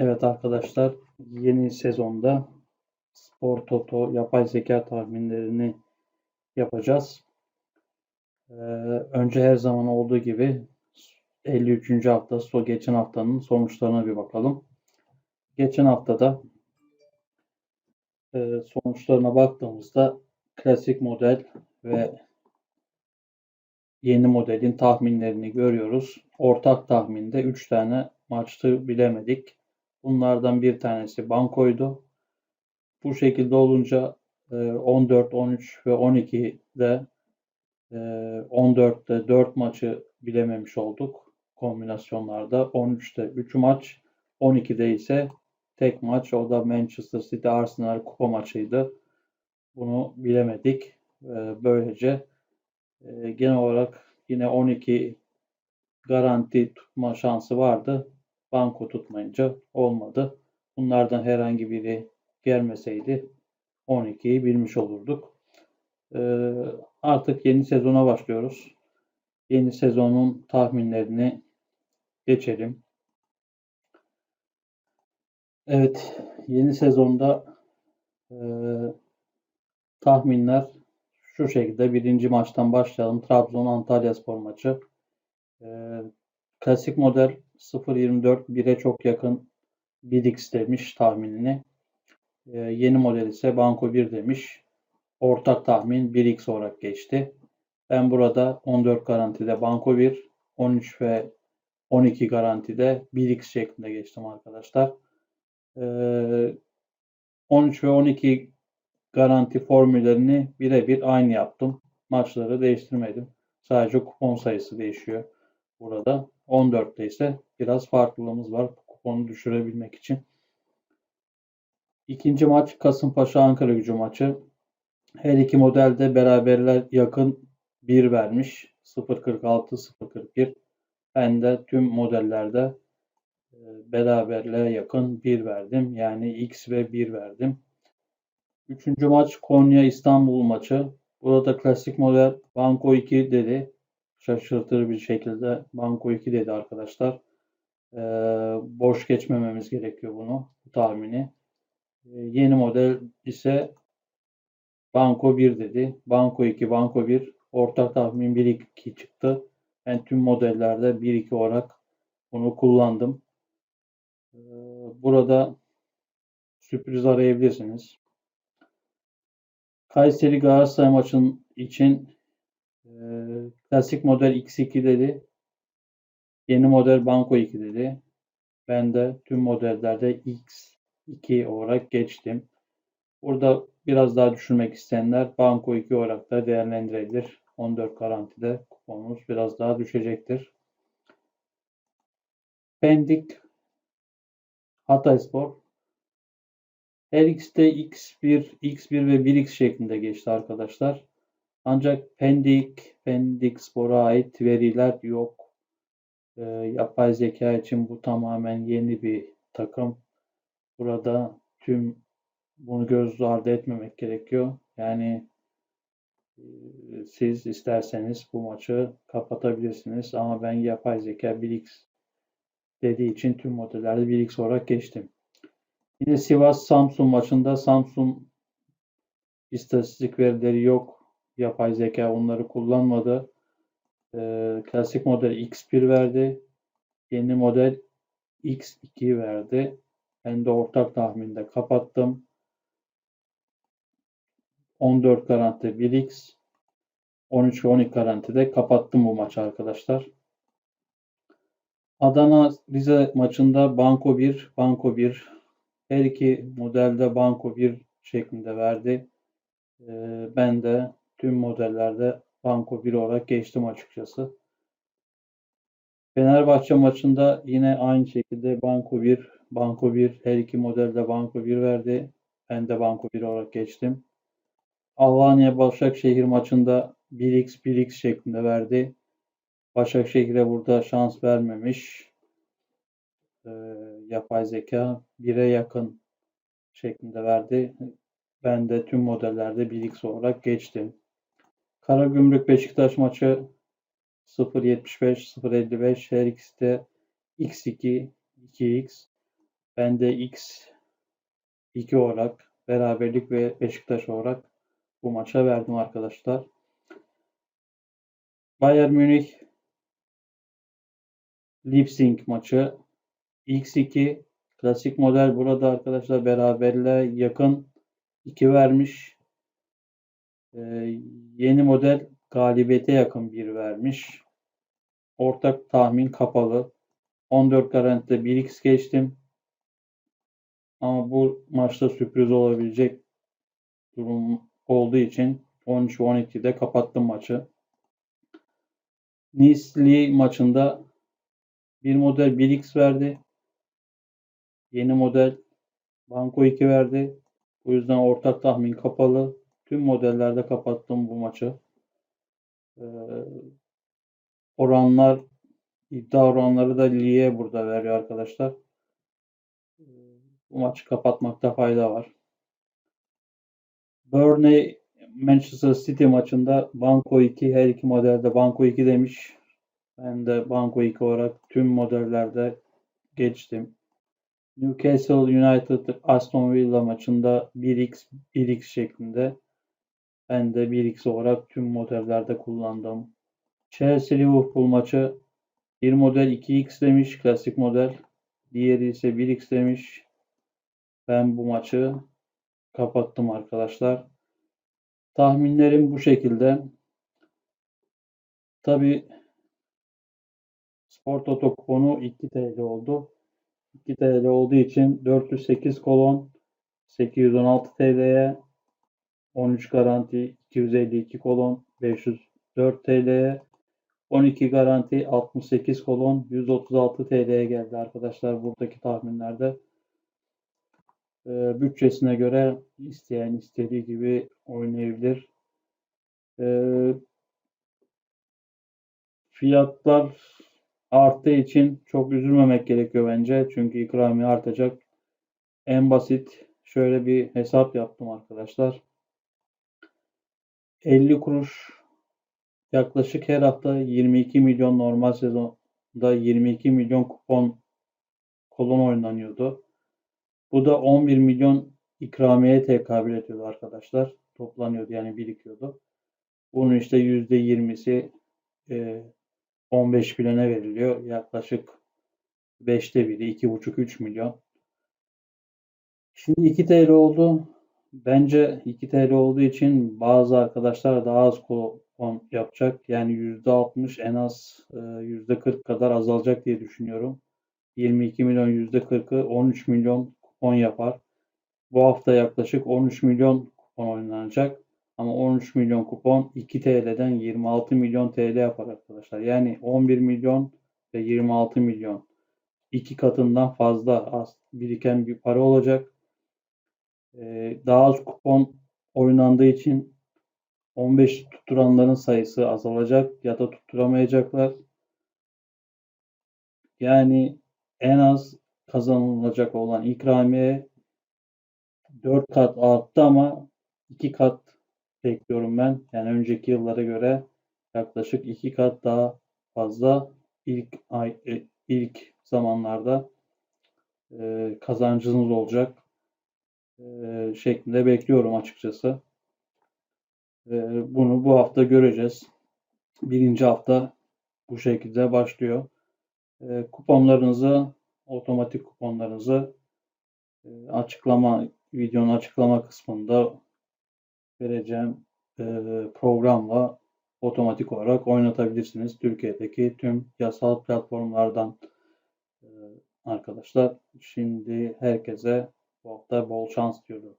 Evet arkadaşlar yeni sezonda Spor Toto yapay zeka tahminlerini yapacağız. Ee, önce her zaman olduğu gibi 53. hafta so geçen haftanın sonuçlarına bir bakalım. Geçen haftada e, sonuçlarına baktığımızda klasik model ve yeni modelin tahminlerini görüyoruz. Ortak tahminde 3 tane maçtı bilemedik. Bunlardan bir tanesi bankoydu. Bu şekilde olunca 14, e, 13 ve 12'de 14'te e, 4 maçı bilememiş olduk kombinasyonlarda. 13'te 3 maç, 12'de ise tek maç. O da Manchester City Arsenal kupa maçıydı. Bunu bilemedik. E, böylece genel olarak yine 12 garanti tutma şansı vardı banko tutmayınca olmadı. Bunlardan herhangi biri gelmeseydi 12'yi bilmiş olurduk. Ee, artık yeni sezona başlıyoruz. Yeni sezonun tahminlerini geçelim. Evet, yeni sezonda e, tahminler şu şekilde. Birinci maçtan başlayalım. Trabzon Antalya Spor maçı. E, klasik model 0.24 1'e çok yakın 1x demiş tahminini. Ee, yeni model ise Banko 1 demiş. Ortak tahmin 1x olarak geçti. Ben burada 14 garantide Banko 1, 13 ve 12 garantide 1x şeklinde geçtim arkadaşlar. Ee, 13 ve 12 garanti formüllerini birebir aynı yaptım. Maçları değiştirmedim. Sadece kupon sayısı değişiyor burada. 14'te ise biraz farklılığımız var kuponu düşürebilmek için. İkinci maç Kasımpaşa Ankara gücü maçı. Her iki modelde beraberler yakın 1 vermiş. 0.46 0.41. Ben de tüm modellerde e, beraberliğe yakın 1 verdim. Yani X ve 1 verdim. Üçüncü maç Konya İstanbul maçı. Burada klasik model Banko 2 dedi şaşırtır bir şekilde Banko 2 dedi arkadaşlar. Ee, boş geçmememiz gerekiyor bunu, bu tahmini. Ee, yeni model ise Banko 1 dedi. Banko 2, Banko 1. Ortak tahmin 1-2 çıktı. Ben tüm modellerde 1-2 olarak bunu kullandım. Ee, burada sürpriz arayabilirsiniz. Kayseri Galatasaray maçın için klasik model X2 dedi. Yeni model Banco 2 dedi. Ben de tüm modellerde X2 olarak geçtim. Burada biraz daha düşürmek isteyenler Banco 2 olarak da değerlendirebilir. 14 garantide kuponumuz biraz daha düşecektir. Pendik Hatayspor her X'te X1, X1 ve 1X şeklinde geçti arkadaşlar. Ancak Pendik, Pendik Spor'a ait veriler yok. E, yapay zeka için bu tamamen yeni bir takım. Burada tüm bunu göz ardı etmemek gerekiyor. Yani e, siz isterseniz bu maçı kapatabilirsiniz ama ben yapay zeka 1x dediği için tüm modellerde 1x olarak geçtim. Yine Sivas Samsun maçında Samsun istatistik verileri yok yapay zeka onları kullanmadı. E, klasik model X1 verdi. Yeni model X2 verdi. Ben de ortak tahminde kapattım. 14 garanti 1x 13 ve 12 garantide kapattım bu maçı arkadaşlar. Adana Rize maçında Banko 1, Banko 1 her iki modelde Banko 1 şeklinde verdi. Ee, ben de tüm modellerde banko 1 olarak geçtim açıkçası. Fenerbahçe maçında yine aynı şekilde banko 1, banko 1 her iki modelde banko 1 verdi. Ben de banko 1 olarak geçtim. Alanya Başakşehir maçında 1x 1x şeklinde verdi. Başakşehir'e burada şans vermemiş. Ee, yapay zeka 1'e yakın şeklinde verdi. Ben de tüm modellerde 1x olarak geçtim. Karagümrük Beşiktaş maçı 0.75 0.55 her ikisi de x2 2x. Ben de X2 olarak beraberlik ve Beşiktaş olarak bu maça verdim arkadaşlar. Bayern Münih Leipzig maçı X2 klasik model burada arkadaşlar beraberle yakın 2 vermiş. Ee, yeni model galibiyete yakın 1 vermiş. Ortak tahmin kapalı. 14 garantide 1x geçtim. Ama bu maçta sürpriz olabilecek durum olduğu için 13 12'de kapattım maçı. Nice maçında bir model 1x verdi. Yeni model Banko 2 verdi. Bu yüzden ortak tahmin kapalı. Tüm modellerde kapattım bu maçı. Ee, oranlar iddia oranları da Liye burada veriyor arkadaşlar. Ee, bu maçı kapatmakta fayda var. Burnley Manchester City maçında Banko 2 her iki modelde Banko 2 demiş. Ben de Banko 2 olarak tüm modellerde geçtim. Newcastle United Aston Villa maçında 1x 1x şeklinde ben de 1x olarak tüm modellerde kullandım. Chelsea Liverpool maçı bir model 2x demiş klasik model. Diğeri ise 1x demiş. Ben bu maçı kapattım arkadaşlar. Tahminlerim bu şekilde. Tabi Sport Toto kuponu 2 TL oldu. 2 TL olduğu için 408 kolon 816 TL'ye 13 garanti 252 kolon 504 TL'ye 12 garanti 68 kolon 136 TL'ye geldi arkadaşlar buradaki tahminlerde. Ee, bütçesine göre isteyen istediği gibi oynayabilir. Ee, fiyatlar arttığı için çok üzülmemek gerekiyor bence. Çünkü ikramiye artacak. En basit şöyle bir hesap yaptım arkadaşlar. 50 kuruş yaklaşık her hafta 22 milyon normal sezonda 22 milyon kupon kolon oynanıyordu. Bu da 11 milyon ikramiye tekabül ediyordu arkadaşlar. Toplanıyordu yani birikiyordu. Bunun işte %20'si e, 15 milyona veriliyor. Yaklaşık 5'te biri 2,5-3 milyon. Şimdi 2 TL oldu. Bence 2 TL olduğu için bazı arkadaşlar daha az kupon yapacak. Yani %60 en az %40 e, kadar azalacak diye düşünüyorum. 22 milyon %40'ı 13 milyon kupon yapar. Bu hafta yaklaşık 13 milyon kupon oynanacak. Ama 13 milyon kupon 2 TL'den 26 milyon TL yapar arkadaşlar. Yani 11 milyon ve 26 milyon iki katından fazla az biriken bir para olacak. Ee, daha az kupon oynandığı için 15 tutturanların sayısı azalacak ya da tutturamayacaklar. Yani en az kazanılacak olan ikramiye 4 kat arttı ama 2 kat bekliyorum ben. Yani önceki yıllara göre yaklaşık iki kat daha fazla ilk ay e, ilk zamanlarda e, kazancınız olacak e, şeklinde bekliyorum açıkçası. E, bunu bu hafta göreceğiz. Birinci hafta bu şekilde başlıyor. E, kuponlarınızı, otomatik kuponlarınızı e, açıklama videonun açıklama kısmında vereceğim programla otomatik olarak oynatabilirsiniz. Türkiye'deki tüm yasal platformlardan arkadaşlar. Şimdi herkese bu hafta bol şans diyorum.